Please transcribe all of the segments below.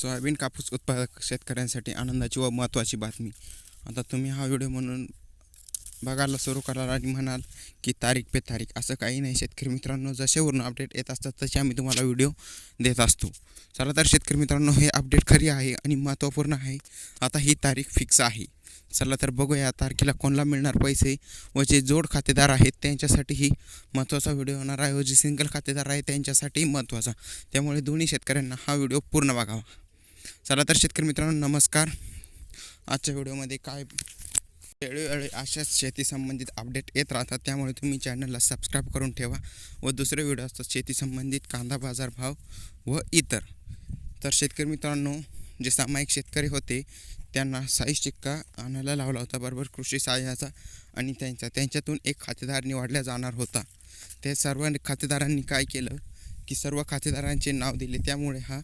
Soybean कापूस उत्पादक शेतकऱ्यांसाठी आनंदाची व महत्त्वाची बातमी. आता तुम्ही हा व्हिडिओ म्हणून बघायला सुरू कराल आणि म्हणाल की तारीख पे तारीख असं काही नाही. शेतकरी मित्रांनो जसेवरून अपडेट येत असतात तसे आम्ही तुम्हाला व्हिडिओ देत असतो. चला तर शेतकरी मित्रांनो हे अपडेट खरी आहे आणि महत्त्वपूर्ण आहे. आता ही तारीख फिक्स आहे. चला तर बघूया तारखेला कोणाला मिळणार पैसे व जे जोड खातेदार आहेत त्यांच्यासाठीही महत्त्वाचा व्हिडिओ होणार आहे व जे सिंगल खातेदार आहे त्यांच्यासाठी महत्त्वाचा. त्यामुळे दोन्ही शेतकऱ्यांना हा व्हिडिओ पूर्ण बघावा. चला तर शेतकरी मित्रांनो नमस्कार. आजच्या व्हिडिओमध्ये काय वेळोवेळी अशाच शेती संबंधित अपडेट येत राहतात त्यामुळे तुम्ही चॅनलला सबस्क्राईब करून ठेवा व दुसरे व्हिडिओ असतात शेती संबंधित कांदा बाजार भाव व इतर. तर शेतकरी मित्रांनो जे सामायिक शेतकरी होते त्यांना साईज शिक्का आणायला लावला होता बरोबर? कृषी सहाय्याचा आणि त्यांचा. त्यांच्यातून एक खातेदार निवडला जाणार होता. ते सर्व खातेदारांनी काय केलं की सर्व खातेदारांचे नाव दिले. त्यामुळे हा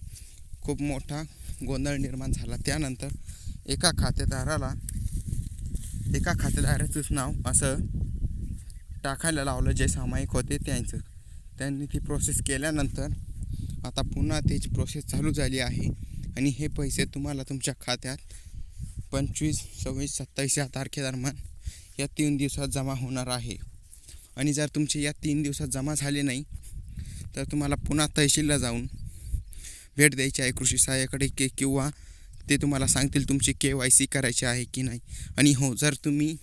खूप मोठा गोंधळ निर्माण झाला. त्यानंतर एका खातेदाराला एका खातेदाराचंच नाव असं टाकायला लावलं जे सामायिक होते त्यांचं. त्यांनी ती प्रोसेस केल्यानंतर आता पुन्हा तेच प्रोसेस चालू झाली आहे. आणि हे पैसे तुम्हाला तुमच्या खात्यात पंचवीस सव्वीस सत्तावीस या तारखेदरम्यान या तीन दिवसात जमा होणार आहे. आणि जर तुमचे या तीन दिवसात जमा झाले नाही तर तुम्हाला पुन्हा तहसीलला जाऊन भेट द्यायची आहे कृषी सहाय्याकडे की किंवा ते तुम्हाला सांगतील तुमची के वाय सी करायची आहे की नाही. आणि हो जर तुम्ही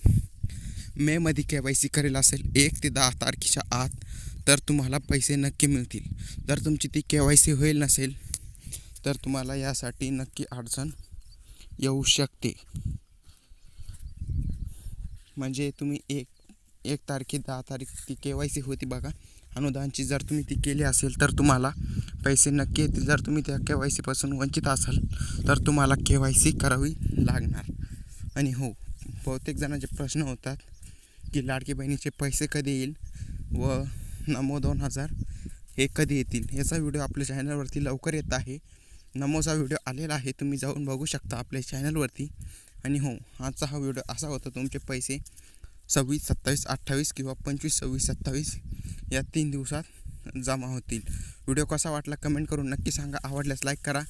मेमध्ये के वाय सी करेल असेल एक ते दहा तारखेच्या आत तर तुम्हाला पैसे नक्की मिळतील. जर तुमची ती के वाय सी होईल नसेल तर तुम्हाला यासाठी नक्की अडचण येऊ शकते. म्हणजे तुम्ही एक एक तारखे दहा तारीख ती के वाय सी होती बघा. अनुदानची जर तुम्ही ती केली असेल तर तुम्हाला पैसे नक्की येतील. जर तुम्ही त्या के वाय सीपासून वंचित असाल तर तुम्हाला के वाय सी करावी लागणार. आणि हो बहुतेक जणांचे प्रश्न होतात की लाडकी बहिणीचे पैसे कधी येईल व नमो दोन हजार हे कधी येतील? याचा व्हिडिओ आपल्या चॅनलवरती लवकर येत आहे. नमोचा व्हिडिओ आलेला आहे तुम्ही जाऊन बघू शकता आपल्या चॅनलवरती. आणि हो आजचा हा व्हिडिओ असा होता तुमचे पैसे सव्वीस सत्तावीस अठ्ठावीस किंवा पंचवीस सव्वीस सत्तावीस या तीन दिवसात जमा होतील. व्हिडिओ कसा वाटला कमेंट करून नक्की सांगा. आवडल्यास लाईक करा.